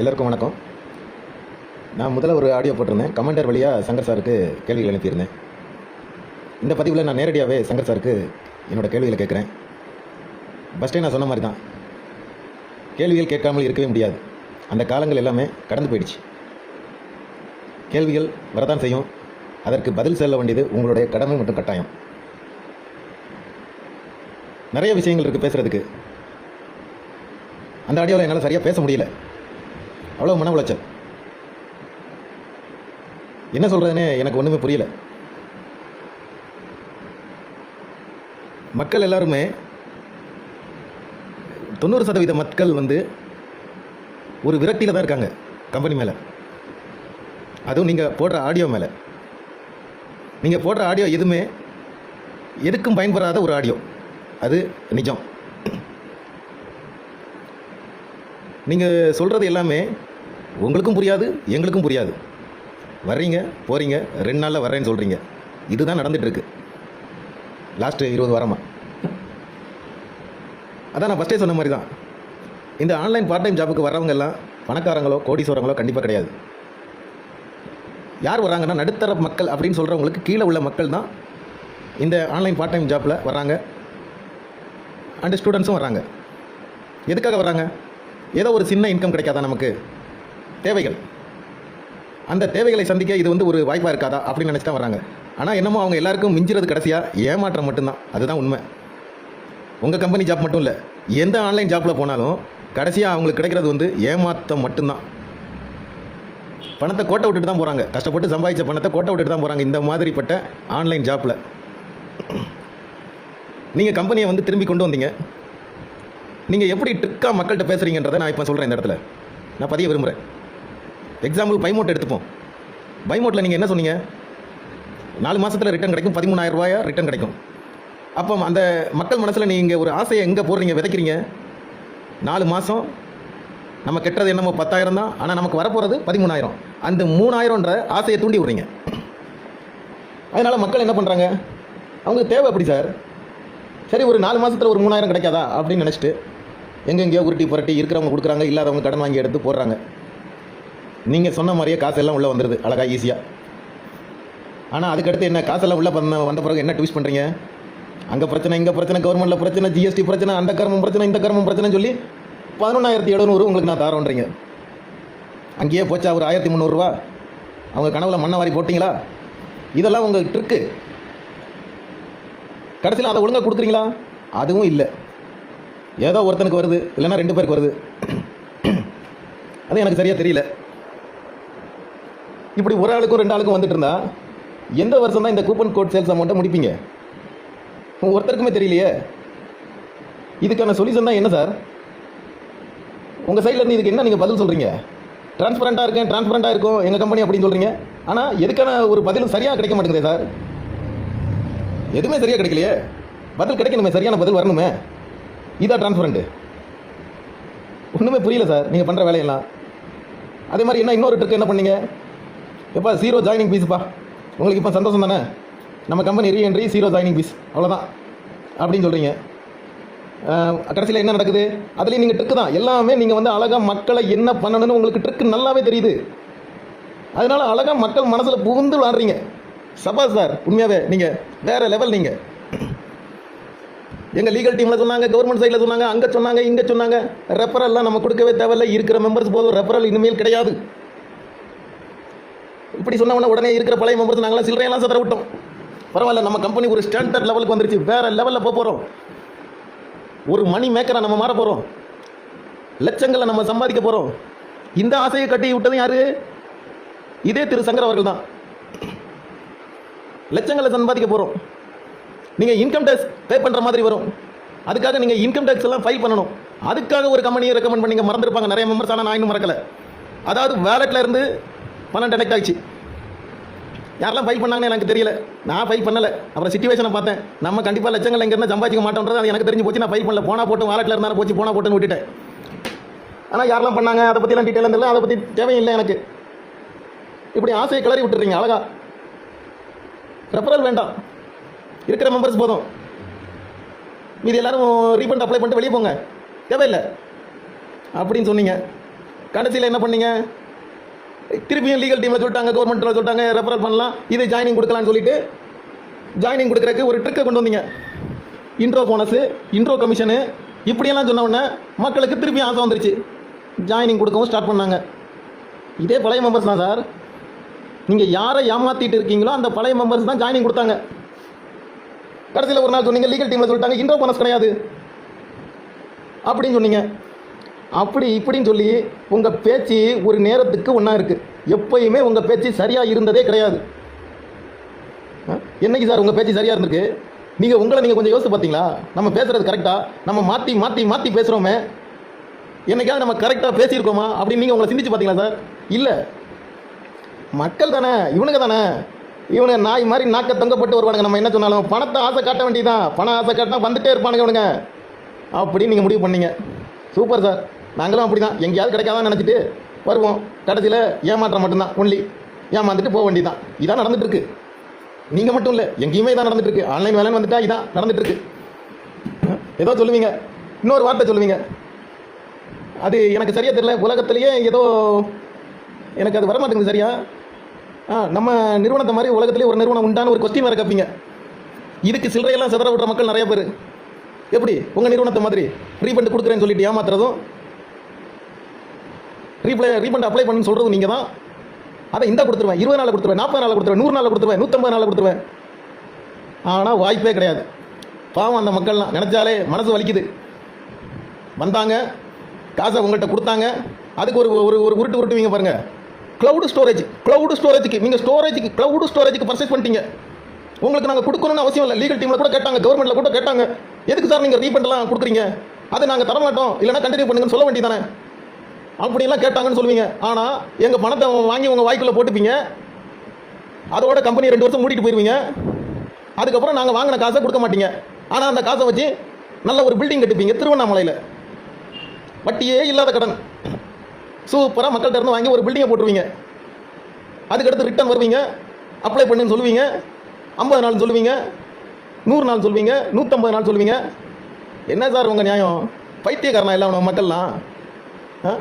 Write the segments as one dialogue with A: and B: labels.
A: எல்லாருக்கும் வணக்கம். நான் முதல்ல ஒரு ஆடியோ போட்டிருந்தேன். கமெண்டர் வழியாக சங்கர் சாருக்கு கேள்விகள் அனுப்பியிருந்தேன் இந்த பதிவில் நான் நேரடியாகவே சங்கர் சாருக்கு என்னோட கேள்விகளை கேட்குறேன். ஃபஸ்ட்டே நான் சொன்ன மாதிரி தான். கேள்விகள் கேட்காமல் இருக்கவே முடியாது. அந்த காலங்கள் எல்லாமே கடந்து போயிடுச்சு. கேள்விகள் வரதான் செய்யும். அதற்கு பதில் செல்ல வேண்டியது உங்களுடைய கடமை மற்றும் கட்டாயம். நிறைய விஷயங்கள் இருக்குது பேசுகிறதுக்கு அந்த ஆடியோவில் என்னால் சரியாக பேச முடியல. அவ்வளோ மன உளைச்சல். என்ன சொல்கிறதுனே எனக்கு ஒன்றுமே புரியல. மக்கள் எல்லாருமே தொண்ணூறு சதவீத மக்கள் வந்து ஒரு விரக்தியில் தான் இருக்காங்க கம்பெனி மேலே. அதுவும் நீங்கள் போடுற ஆடியோ மேலே. நீங்கள் போடுற ஆடியோ எதுவுமே எதுக்கும் பயன்படாத ஒரு ஆடியோ அது நிஜம். நீங்கள் சொல்கிறது எல்லாமே உங்களுக்கும் புரியாது எங்களுக்கும் புரியாது. வர்றீங்க போகிறீங்க ரெண்டு நாளில் வரேன்னு சொல்கிறீங்க இதுதான் நடந்துட்டு லாஸ்ட்டு இருபது வாரமாக அதான் நான் ஃபஸ்ட்டே சொன்ன மாதிரி தான் இந்த ஆன்லைன் பார்ட் டைம் ஜாபுக்கு வரவங்கெல்லாம் பணக்காரங்களோ கோடீஸ்வரங்களோ கண்டிப்பாக கிடையாது. யார் வராங்கன்னா நடுத்தர மக்கள் அப்படின்னு சொல்கிறவங்களுக்கு கீழே உள்ள மக்கள் தான் இந்த ஆன்லைன் பார்ட் டைம் ஜாப்பில் வராங்க அண்டு ஸ்டூடெண்ட்ஸும் வராங்க எதுக்காக வராங்க ஏதோ ஒரு சின்ன இன்கம் கிடைக்காதா நமக்கு? தேவைகள். அந்த தேவைகளை சந்திக்க இது வந்து ஒரு வாய்ப்பாக இருக்காதா அப்படின்னு நினச்சி தான் வராங்க ஆனால் என்னமோ அவங்க எல்லாருக்கும் மிஞ்சிறது கடைசியாக ஏமாற்றம் மட்டும்தான். அதுதான் உண்மை. உங்கள் கம்பெனி ஜாப் மட்டும் இல்லை எந்த ஆன்லைன் ஜாப்பில் போனாலும் கடைசியாக அவங்களுக்கு கிடைக்கிறது வந்து ஏமாற்றம் மட்டும்தான். பணத்தை கோட்டை விட்டுட்டு தான் போகிறாங்க கஷ்டப்பட்டு சம்பாதிச்ச பணத்தை கோட்டை விட்டுட்டு தான் போகிறாங்க இந்த மாதிரிப்பட்ட ஆன்லைன் ஜாப்பில் நீங்கள் கம்பெனியை வந்து திரும்பி கொண்டு வந்தீங்க. நீங்கள் எப்படி ட்ரிக்காக மக்கள்கிட்ட பேசுகிறீங்கன்றதை நான் இப்போ சொல்கிறேன் இந்த இடத்துல. நான் பதிய விரும்புகிறேன் எக்ஸாம்பிள் பைமோட் எடுத்துப்போம். பைமோட்டில் நீங்கள் என்ன சொன்னீங்க? நாலு மாதத்தில் ரிட்டர்ன் கிடைக்கும் பதிமூணாயிரம் ரூபாயா ரிட்டர்ன் கிடைக்கும். அப்போ அந்த மக்கள் மனசில் நீங்கள் ஒரு ஆசையை எங்கே போடுறீங்க விதைக்கிறீங்க? நாலு மாதம் நம்ம கெட்டது என்னமோ பத்தாயிரம் தான் ஆனால் நமக்கு வரப்போகிறது பதிமூணாயிரம். அந்த மூணாயிரம்ன்ற ஆசையை தூண்டி விடுறீங்க. அதனால் மக்கள் என்ன பண்ணுறாங்க அவங்களுக்கு தேவை அப்படி சார்? சரி ஒரு நாலு மாதத்தில் ஒரு மூணாயிரம் கிடைக்காதா? அப்படின்னு நினச்சிட்டு எங்கெங்கேயோ உருட்டி புரட்டி இருக்கிறவங்க கொடுக்குறாங்க இல்லாதவங்க கடன் வாங்கி எடுத்து போடுறாங்க. நீங்கள் சொன்ன மாதிரியே காசெல்லாம் உள்ளே வந்துடுது அழகாக ஈஸியாக ஆனால் அதுக்கடுத்து என்ன காசெல்லாம் உள்ளே பண்ண வந்த பிறகு என்ன ட்விஸ்ட் பண்ணுறீங்க அங்கே பிரச்சனை இங்கே பிரச்சனை கவர்மெண்ட்டில் பிரச்சனை ஜிஎஸ்டி பிரச்சனை அந்த கர்மம் பிரச்சனை இந்த கர்மம் பிரச்சனைன்னு சொல்லி பதினொன்றாயிரத்தி எழுநூறு உங்களுக்கு நான் தரோன்றீங்க. அங்கேயே போச்சா ஒரு ஆயிரத்தி முந்நூறுரூவா அவங்க கனவுல மண்ணை வாரி போட்டிங்களா? இதெல்லாம் உங்கள் ட்ரிக்கு கடைசியில் அதை ஒழுங்காக கொடுக்குறீங்களா? அதுவும் இல்லை. ஏதோ ஒருத்தனுக்கு வருது இல்லைன்னா ரெண்டு பேருக்கு வருது. அது எனக்கு சரியாக தெரியல. இப்படி ஒரு ஆளுக்கும் ரெண்டு ஆளுக்கும் வந்துட்டு இருந்தா எந்த வருஷம் தான் இந்த கூப்பன் கோட் சேல்ஸ் அமௌண்ட்டை முடிப்பீங்க? ஒருத்தருக்குமே தெரியலையே. இதுக்கான சொல்யூஷன் தான் என்ன சார்? உங்கள் சைடில் இதுக்கு என்ன நீங்கள் பதில் சொல்கிறீங்க டிரான்ஸ்பரண்ட்டாக இருக்கேன் டிரான்ஸ்பரண்ட்டாக இருக்கும் எங்கள் கம்பெனி அப்படின்னு சொல்கிறீங்க ஆனால் எதுக்கான ஒரு பதிலும் சரியாக கிடைக்க மாட்டேங்குதே சார்? எதுவுமே சரியாக கிடைக்கலையே. பதில் கிடைக்கணுமே சரியான பதில் வரணுமே. இதான் டிரான்ஸ்பரண்ட்டு ஒன்றுமே புரியல சார் நீங்கள் பண்ணுற வேலையெல்லாம். அதே மாதிரி என்ன இன்னொரு ட்ரிக் என்ன பண்ணீங்க? எப்பா ஜீரோ ஜாயினிங் பீஸ்ப்பா உங்களுக்கு இப்போ சந்தோஷம் தானே? நம்ம company reentry zero joining fees அவ்வளோதான் அப்படின்னு சொல்கிறீங்க கடைசியில் என்ன நடக்குது? அதுலேயும் நீங்கள் ட்ரிக்கு தான். எல்லாமே நீங்கள் வந்து அழகாக மக்களை என்ன பண்ணணும்னு உங்களுக்கு ட்ரிக்கு நல்லாவே தெரியுது. அதனால் அழகாக மக்கள் மனசில் புகுந்து விளாடுறீங்க. சபா சார் உண்மையாகவே நீங்கள் வேறு லெவல் நீங்கள் எங்கள் லீகல் டீமில் சொன்னாங்க கவர்மெண்ட் சைடில் சொன்னாங்க அங்கே சொன்னாங்க இங்கே சொன்னாங்க. ரெஃபரல்லாம் நம்ம கொடுக்கவே தேவையில்ல. இருக்கிற மெம்பர்ஸ் போதும். ரெஃபரல் இனிமேல் கிடையாது. இப்படி சொன்னவொடனே உடனே இருக்கிற பழைய மெம்பர்ஸ் நாங்களாம் சில்லறையெல்லாம் சதற விட்டோம். பரவாயில்ல நம்ம கம்பெனி ஒரு ஸ்டாண்டர்ட் லெவலுக்கு வந்துருச்சு. வேற லெவலில் போக போகிறோம் ஒரு மணி மேக்கரை நம்ம மாற போகிறோம் லட்சங்களை நம்ம சம்பாதிக்க போகிறோம் இந்த ஆசையை கட்டி விட்டது யாரு? இதே திரு சங்கர் அவர்கள் தான். லட்சங்களை சம்பாதிக்க போகிறோம் நீங்கள் இன்கம் டேக்ஸ் பே பண்ணுற மாதிரி வரும். அதுக்காக நீங்கள் இன்கம் டேக்ஸ் எல்லாம் ஃபைல் பண்ணணும். அதுக்காக ஒரு கம்பெனியை ரெக்கமெண்ட் பண்ணி மறந்துருப்பாங்க. நிறைய மெம்பர்ஸ் ஆனால் நான் இன்னும் மறக்கலை. அதாவது வேலெட்டில் இருந்து பணம் டெனெக்ட் ஆயிடுச்சு. யாரெல்லாம் ஃபைல் பண்ணாங்கன்னு எனக்கு தெரியல. நான் ஃபைல் பண்ணலை. அப்புறம் சுச்சுவேஷனை பார்த்தேன். நம்ம கண்டிப்பாக லட்சங்கள் இங்கேருந்து சம்பாதிக்க மாட்டோன்றது அது எனக்கு தெரிஞ்சு போச்சு. நான் ஃபைல் பண்ணல. போனால் போட்டு வாலெட்டில் இருந்தாலும் போச்சு. போனால் போட்டுன்னு விட்டுட்டேன். ஆனால் யாரெல்லாம் பண்ணாங்க? அதை பற்றிலாம் டீட்டெயில் தெரியல. அதை பற்றி தேவையில்லை எனக்கு. இப்படி ஆசையை கிளறி விட்டுறீங்க. அழகா. ரெஃபரல் வேண்டாம். இருக்கிற மெம்பர்ஸ் போதும். மீதி எல்லாரும் ரீஃபண்ட் அப்ளை பண்ணிட்டு வெளியே போங்க. தேவையில்லை. அப்படின்னு சொன்னீங்க. கடைசியில் என்ன பண்ணீங்க? திருப்பியும் லீகல் டீமில் சொல்லிட்டாங்க கவர்மெண்ட்டில் சொல்லிட்டாங்க ரெஃபரல் பண்ணலாம் இது ஜாயினிங் கொடுக்கலாம்னு சொல்லிட்டு ஜாயினிங் கொடுக்குறதுக்கு ஒரு ட்ரிக்கை கொண்டு வந்தீங்க. இன்ட்ரோ போனஸு இன்ட்ரோ கமிஷனு இப்படியெல்லாம் சொன்ன உடனே மக்களுக்கு திருப்பி ஆசை வந்துருச்சு. ஜாயினிங் கொடுக்கவும் ஸ்டார்ட் பண்ணாங்க. இதே பழைய மெம்பர்ஸ் தான் சார் நீங்கள் யாரை ஏமாற்றிட்டு இருக்கீங்களோ அந்த பழைய மெம்பர்ஸ் தான் ஜாயினிங் கொடுத்தாங்க. கடைசியில் ஒரு நாள் சொன்னீங்க லீகல் டீமில் சொல்லிட்டாங்க இன்ட்ரோ போனஸ் கிடையாது. அப்படின்னு சொன்னீங்க. அப்படி இப்படின்னு சொல்லி உங்கள் பேச்சு ஒரு நேரத்துக்கு ஒன்றா இருக்குது எப்பயுமே உங்கள் பேச்சு சரியாக இருந்ததே கிடையாது. என்னைக்கு சார் உங்கள் பேச்சு சரியாக இருந்திருக்கு? நீங்கள் உங்களை நீங்கள் கொஞ்சம் யோசிச்சு பார்த்தீங்களா? நம்ம பேசுகிறது கரெக்டாக நம்ம மாற்றி மாற்றி மாற்றி பேசுகிறோமே என்னைக்காவது நம்ம கரெக்டாக பேசியிருக்கோமா? அப்படின்னு நீங்கள் உங்களை சிந்திச்சு பார்த்தீங்களா சார்? இல்லை. மக்கள் தானே இவனுங்க தானே. இவனை நாய் மாதிரி நாக்க தொங்கப்பட்டு வருவானுங்க. நம்ம என்ன சொன்னாலும் பணத்தை ஆசை காட்ட வேண்டியதான் பணம் ஆசை காட்டினா வந்துட்டே இருப்பானுங்க இவனுங்க. அப்படின்னு நீங்கள் முடிவு பண்ணீங்க. சூப்பர் சார் நாங்களும் அப்படி தான் எங்கேயாவது கிடைக்காதான்னு நினச்சிட்டு வருவோம். கடைசியில் ஏமாற்றம் மட்டும்தான். ஒன்லி ஏமாந்துட்டு போக வேண்டியதான் இதான் நடந்துட்டு இருக்கு நீங்கள் மட்டும் இல்லை எங்கேயுமே இதான் நடந்துட்டு இருக்கு ஆன்லைன் வேலைன்னு வந்துட்டா இதான் நடந்துட்டு இருக்கு ஏதோ சொல்லுவீங்க. இன்னொரு வார்த்தை சொல்லுவீங்க. அது எனக்கு சரியா தெரியல. உலகத்திலேயே ஏதோ எனக்கு அது வரமாட்டேங்குது சரியா? நம்ம நிறுவனத்தை மாதிரி உலகத்திலே ஒரு நிறுவனம் உண்டான ஒரு கொஸ்டின் வேறு கேட்பீங்க இதுக்கு சில்லறையெல்லாம் சிதற விடுற மக்கள் நிறைய பேர். எப்படி? உங்கள் நிறுவனத்தை மாதிரி. ரீஃபண்ட் கொடுக்குறேன்னு சொல்லிட்டு ஏமாத்துறதும் ரீப்ளை ரீஃபண்ட் அப்ளை பண்ணுன்னு சொல்கிறதும் நீங்கள் தான் அதை இந்த கொடுத்துருவேன். இருபது நாளில் கொடுத்துருவேன் நாற்பது நாளில் கொடுத்துருவேன் நூறு நாளில் கொடுத்துருவேன் நூற்றம்பது நாளில் கொடுத்துருவேன். ஆனால் வாய்ப்பே கிடையாது. பாவம் அந்த மக்கள்லாம். நினச்சாலே மனசு வலிக்குது. வந்தாங்க காசை உங்கள்கிட்ட கொடுத்தாங்க. அதுக்கு ஒரு ஒரு ஒரு உருட்டு உருட்டுவீங்க பாருங்கள் க்ளவுடு ஸ்டோரேஜ் க்ளவுடு ஸ்டோரேஜுக்கு நீங்கள் ஸ்டோரேஜுக்கு க்ளவுடு ஸ்டோரேஜுக்கு பர்ச்சேஸ் பண்ணிட்டீங்க. உங்களுக்கு நாங்கள் கொடுக்கணும்னு அவசியம் இல்லை. லீகல் டீமில் கூட கேட்டாங்க கவர்மெண்ட்டில் கூட கேட்டாங்க. எதுக்கு சார் நீங்கள் ரீஃபண்டெலாம் கொடுக்குறீங்க? அதை நாங்கள் தரமாட்டோம் இல்லைன்னா கண்டினியூ பண்ணுங்கன்னு சொல்ல வேண்டியதானே அப்படிலாம் கேட்டாங்கன்னு சொல்லுவீங்க. ஆனால் எங்கள் பணத்தை வாங்கி உங்கள் வாய்க்குள்ளே போட்டுப்பீங்க. அதோட கம்பெனி ரெண்டு வருஷம் மூடிட்டு போயிருவீங்க. அதுக்கப்புறம் நாங்கள் வாங்கின காசை கொடுக்க மாட்டீங்க. ஆனால் அந்த காசை வச்சு நல்ல ஒரு பில்டிங் கட்டிப்பீங்க திருவண்ணாமலையில். வட்டியே இல்லாத கடன். சூப்பராக மக்கள்கிட்ட இருந்து வாங்கி ஒரு பில்டிங்கை போட்டுருவீங்க. அதுக்கடுத்து ரிட்டர்ன் வருவீங்க. அப்ளை பண்ணுன்னு சொல்லுவீங்க. ஐம்பது நாள் சொல்லுவீங்க. நூறு நாள் சொல்லுவீங்க. நூற்றம்பது நாள் சொல்லுவீங்க. என்ன சார் உங்கள் நியாயம்? பைத்தியக்காரனா எல்லாம் மக்கள்லாம் ஆ?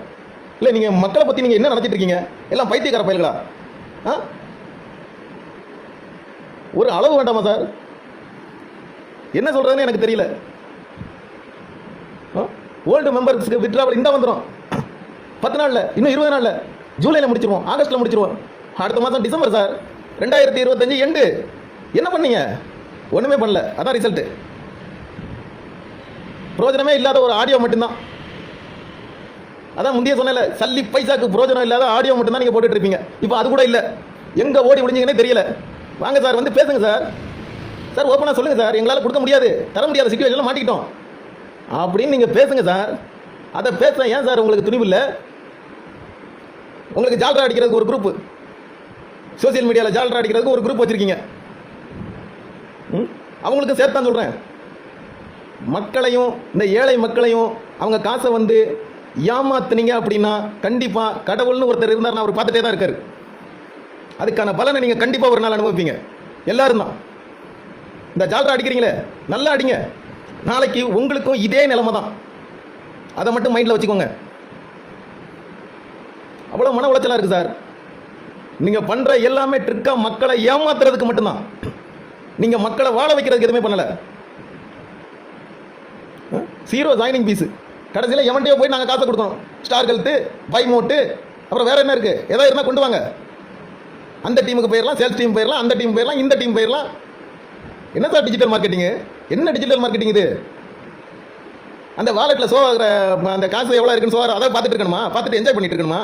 A: இல்லை நீங்கள் மக்களை பற்றி நீங்கள் என்ன நினச்சிட்டு இருக்கீங்க? எல்லாம் பைத்தியக்கார பயல்களா? ஆ? ஒரு அளவு வேண்டாமா சார்? என்ன சொல்கிறதுன்னு எனக்கு தெரியல. ஓல்டு மெம்பர்ஸ்க்கு விட்ராவல் இந்த வந்துடும் பத்து நாளில் இன்னும் இருபது நாளில். ஜூலையில் முடிச்சிருவோம் ஆகஸ்ட்டில் முடிச்சிருவோம். அடுத்த மாதம் டிசம்பர் சார். ரெண்டாயிரத்தி இருபத்தஞ்சு எண்டு என்ன பண்ணீங்க? ஒன்றுமே பண்ணல. அதான் ரிசல்ட்டு பிரயோஜனமே இல்லாத ஒரு ஆடியோ மட்டும்தான். அதான் முந்தைய சொன்னல சல்லி பைசாக்கு பிரயோஜனம் இல்லாத ஆடியோ மட்டும்தான் நீங்கள் போட்டுட்டு இருப்பீங்க. இப்போ அது கூட இல்லை. எங்கே ஓடி முடிஞ்சிங்கன்னே தெரியல. வாங்க சார் வந்து பேசுங்க சார். சார் ஓப்பனாக சொல்லுங்கள் சார். எங்களால் கொடுக்க முடியாது. தர முடியாத சுச்சுவேஷனில் மாட்டிக்கிட்டோம். அப்படின்னு நீங்கள் பேசுங்க சார். அதை பேச ஏன் சார் உங்களுக்கு துணிவு இல்லை? உங்களுக்கு ஜால்ரா அடிக்கிறதுக்கு ஒரு குரூப் சோசியல் மீடியாவில் ஜால்ரா அடிக்கிறதுக்கு ஒரு குரூப் வச்சுருக்கீங்க. ம்? அவங்களுக்கு சேர்த்து தான் சொல்கிறேன் மக்களையும் இந்த ஏழை மக்களையும் அவங்க காசை வந்து ஏமாத்துனீங்க அப்படின்னா கண்டிப்பாக கடவுள்னு ஒருத்தர் இருந்தார் அவர் பார்த்துட்டே தான் இருக்காரு. அதுக்கான பலனை நீங்கள் கண்டிப்பாக ஒரு நாள் அனுபவிப்பீங்க. எல்லாரும் தான். இந்த ஜால்ரா அடிக்கிறீங்களே நல்லா அடிங்க. நாளைக்கு உங்களுக்கும் இதே நிலைமை தான். அதை மட்டும் மைண்டில் வச்சுக்கோங்க. அவ்வளோ மன உளைச்சலாக இருக்குது சார். நீங்கள் பண்ணுற எல்லாமே ட்ரிக்காக மக்களை ஏமாத்துறதுக்கு மட்டும்தான். நீங்கள் மக்களை வாழ வைக்கிறதுக்கு எதுவுமே பண்ணலை. சீரோ ஜாயினிங் ஃபீஸு கடைசியில் எவன்டையோ போய் நாங்கள் காசை கொடுக்கணும். ஸ்டார் கழுத்து பை மோட்டு அப்புறம் வேறு என்ன இருக்குது எதாவது இருந்தால் கொண்டு வாங்க. அந்த டீமுக்கு போயிடலாம் சேல்ஸ் டீம் போயிடலாம் அந்த டீம் போயிடலாம் இந்த டீம் போயிடலாம் என்ன சார் டிஜிட்டல் மார்க்கெட்டிங்கு என்ன டிஜிட்டல் மார்க்கெட்டிங் இது? அந்த வாலெட்டில் சோ ஆகிற அந்த காசு எவ்வளோ இருக்குன்னு சோ அதை பார்த்துட்டு இருக்கணுமா? பார்த்துட்டு என்ஜாய் பண்ணிட்டு இருக்கணுமா?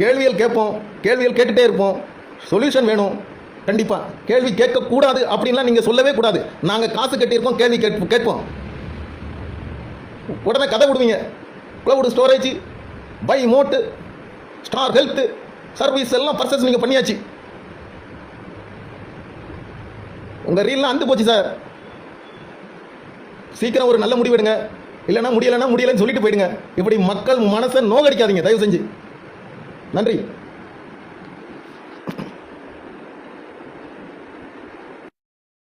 A: கேள்விகள் கேட்போம் கேள்விகள் கேட்டுகிட்டே இருப்போம். சொல்யூஷன் வேணும். கண்டிப்பாக கேள்வி கேட்கக்கூடாது அப்படின்லாம் நீங்கள் சொல்லவே கூடாது. நாங்கள் காசு கட்டியிருக்கோம் கேள்வி கேட்போம் கேட்போம். உடனே கதை விடுவீங்க. க்ளவுடு ஸ்டோரேஜ் பை மோட்டு ஸ்டார் ஹெல்த்து சர்வீஸ் எல்லாம் பர்சஸ் நீங்கள் பண்ணியாச்சு. உங்கள் ரீல்லாம் அந்து போச்சு சார் சீக்கிரம் ஒரு நல்ல முடிவு எடுங்க. இல்லைன்னா முடியலைன்னா முடியலைன்னு சொல்லிட்டு போயிடுங்க. இப்படி மக்கள் மனசை நோகடிக்காதீங்க தயவு செஞ்சு. நன்றி.